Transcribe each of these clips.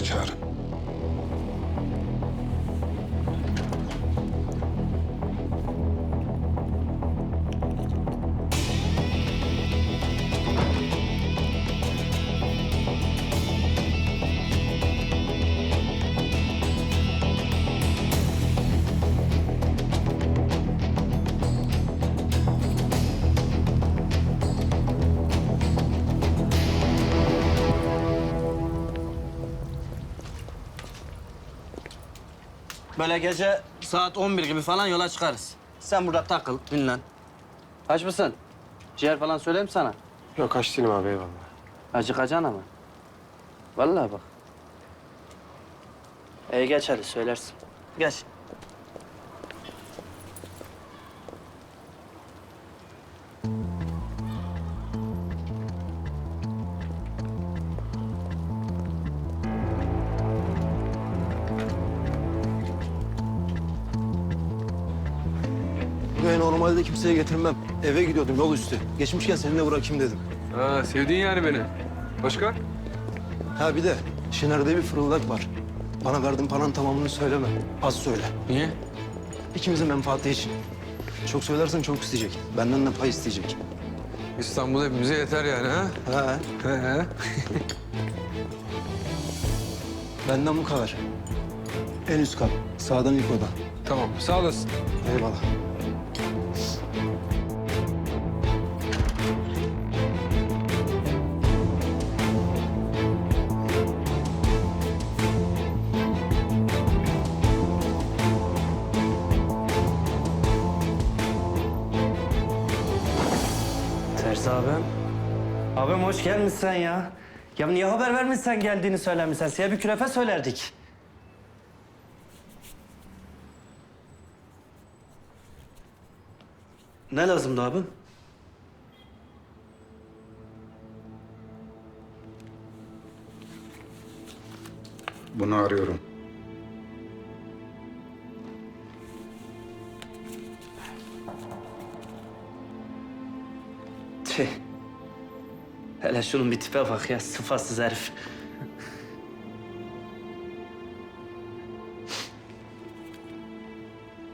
çağırın. Böyle gece saat 11 gibi falan yola çıkarız. Sen burada takıl, dinlen. Aç mısın? Ciğer falan söyleyeyim sana. Yok aç değilim abi eyvallah. Acıkacaksın ama. Vallahi bak. İyi geç hadi söylersin. Geç. Normalde kimseye getirmem. Eve gidiyordum yol üstü. Geçmişken seni de bırakayım dedim. Ha, sevdin yani beni. Başka? Ha bir de Şener'de bir fırıldak var. Bana verdiğin paranın tamamını söyleme. Az söyle. Niye? İkimizin menfaati için. Çok söylersen çok isteyecek. Benden de pay isteyecek. İstanbul hepimize yeter yani ha? Ha, he. benden bu kadar. En üst kat. Sağdan ilk oda. Tamam sağ olasın. Eyvallah. Terzi abim. Abim hoş gelmişsin ya. Ya niye haber vermişsen geldiğini söylemişsen? Size bir künefe söylerdik. Ne lazımdı abim? Bunu arıyorum. Hele şunun bir tipe bak ya, sıfatsız herif.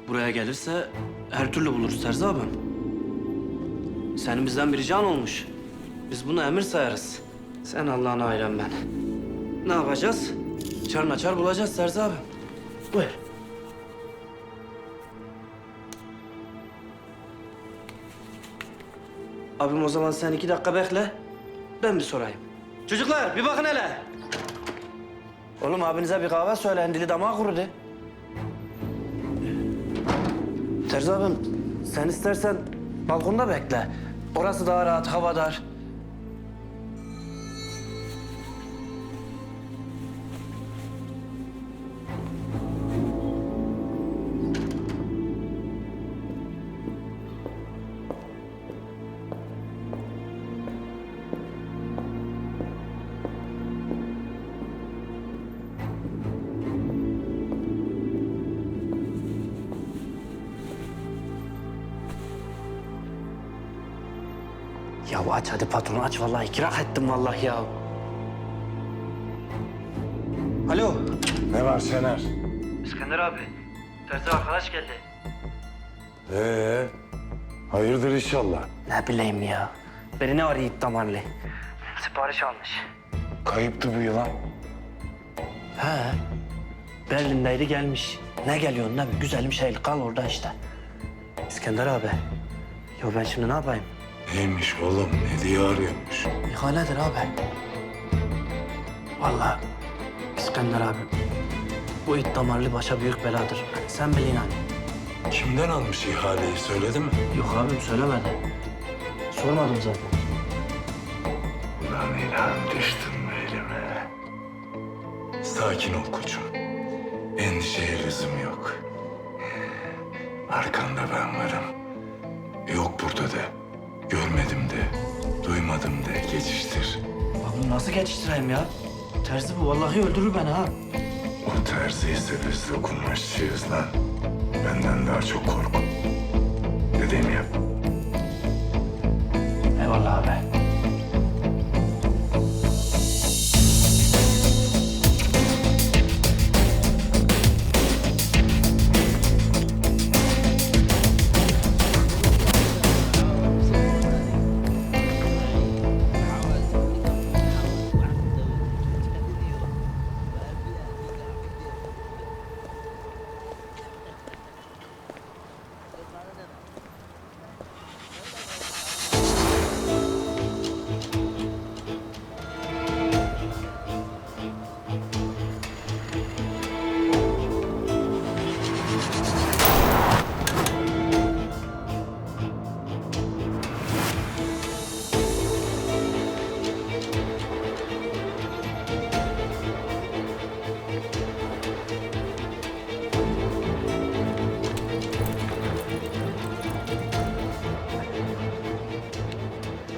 Buraya gelirse her türlü buluruz Terzi abim. Senin bizden bir rican olmuş. Biz bunu emir sayarız. Sen Allah'ına hayran ben. Ne yapacağız? Çar naçar bulacağız Terzi abim. Buyur. Abim o zaman sen iki dakika bekle. Ben bir sorayım. Çocuklar bir bakın hele. Oğlum abinize bir kahve söyleyin. Dili damağı kurudu. Terzi abim sen istersen balkonda bekle. Orası daha rahat, hava dar. Ya aç hadi patron aç vallahi ikrak ettim vallahi ya. Alo. Ne var Şener? İskender abi. Terzi arkadaş geldi. Ee, hayırdır inşallah. Ne bileyim ya. Beni ne arayıp damarlı. Sipariş almış. Kayıptı bu yılan. He. Berlin'deydi gelmiş. Ne geliyorsun mi? Güzelim şey kal orada işte. İskender abi. Ya ben şimdi ne yapayım? Neymiş oğlum? Ne diye arıyormuş? İhaledir abi. Vallahi İskender abi. Bu it damarlı başa büyük beladır. Sen bilin hani. Kimden almış ihaleyi söyledi mi? Yok abim söylemedi. Sormadım zaten. Lan ilan düştün mü elime? Sakin ol koçum. Endişeye lüzum yok. Arkanda ben varım. Yok burada de. Görmedim de. Duymadım de. Geçiştir. Abi nasıl geçiştireyim ya? Terzi bu vallahi öldürür beni ha. O terzi ise biz dokunmaşçıyız lan. Benden daha çok kork. Dediğimi yap. Eyvallah abi.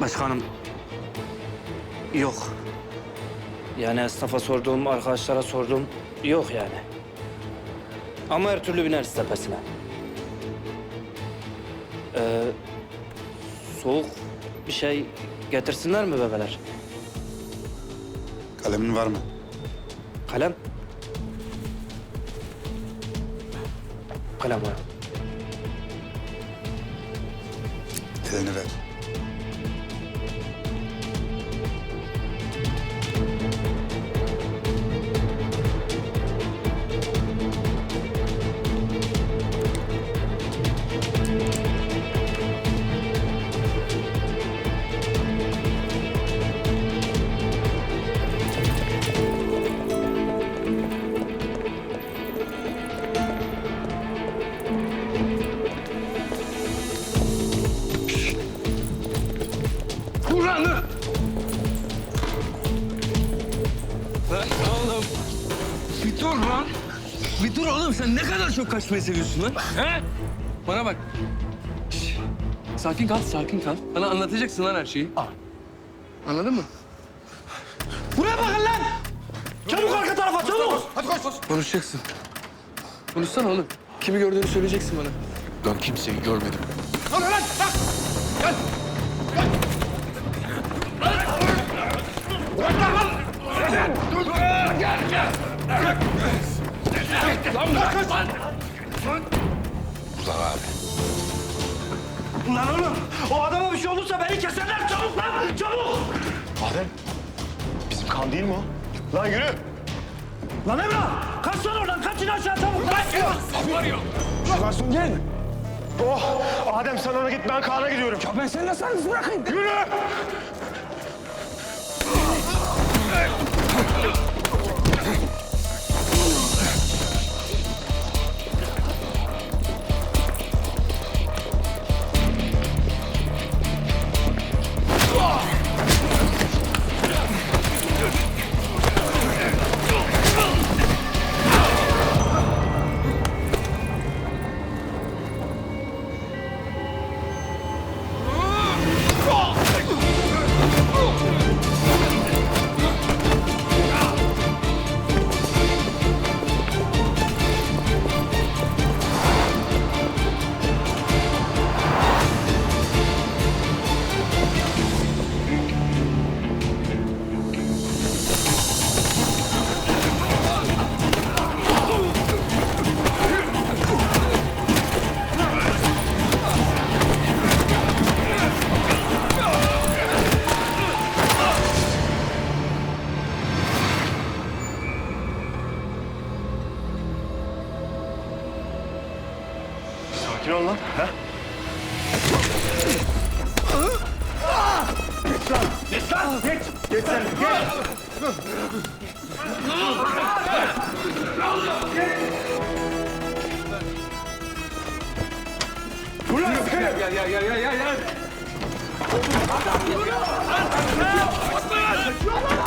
Başkanım, yok. Yani esnafa sordum, arkadaşlara sordum, yok yani. Ama her türlü bineriz tepesine. Ee, soğuk bir şey getirsinler mi bebeler? Kalemin var mı? Kalem? Kalem var. Elini ver. Çok kaçmayı seviyorsun lan. He? Bana bak. Şş, Sakin kal, sakin kal. Bana anlatacaksın lan her şeyi. Anladın mı? Buraya bakın lan! Çabuk arka tarafa çabuk! Konuşacaksın. Konuşsana oğlum. Kimi gördüğünü söyleyeceksin bana. Ben kimseyi görmedim. Ulan abi. Lan oğlum o adama bir şey olursa beni keserler çabuk lan çabuk! Adem, bizim kan değil mi o? Lan yürü! Lan Emrah kaç lan oradan kaçın aşağı çabuk lan! Lan Sungen! Oh! Adem sen ona git, ben Kaan'a gidiyorum. Ya ben seni nasıl bırakayım? Yürü! Geç! Sen! Geç! Dur lan! Gel gel gel gel gel gel! Emrah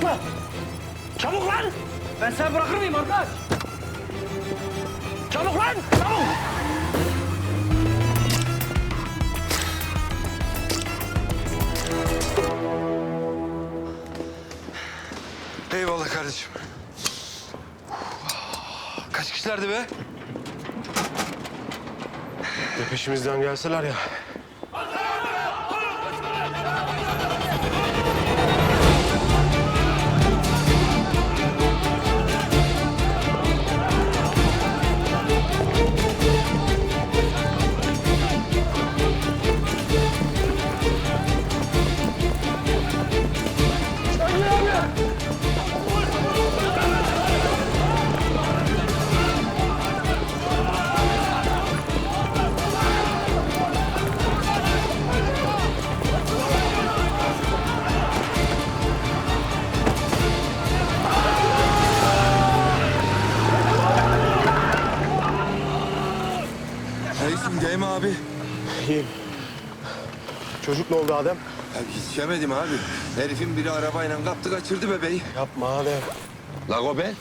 atla! Çabuk lan! Ben seni bırakır mıyım arkadaş? Çabuk lan çabuk! Eyvallah kardeşim. Kaç kişilerdi be? Peşimizden gelseler ya. Ne oldu Adem? Ya yetişemedim abi. Herifin biri arabayla kaptı kaçırdı bebeği. Yapma Adem. La Gobel,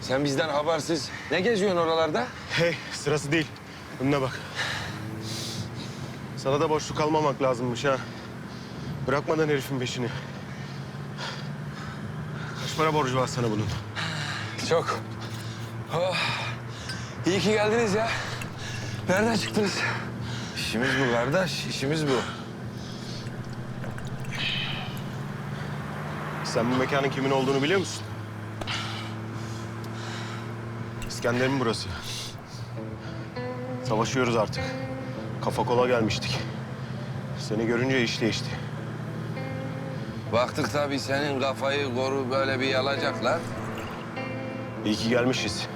sen bizden habersiz ne geziyorsun oralarda? Hey sırası değil. Önüne bak. Sana da boşluk kalmamak lazımmış ha. Bırakmadan herifin peşini. Kaç para borcu var sana bunun? Çok. Oh. İyi ki geldiniz ya. Nereden çıktınız? İşimiz bu kardeş, işimiz bu. Sen bu mekanın kimin olduğunu biliyor musun? İskender'in burası. Savaşıyoruz artık. Kafa kola gelmiştik. Seni görünce iş değişti. Baktık tabii senin kafayı koru böyle bir yalacaklar. İyi ki gelmişiz.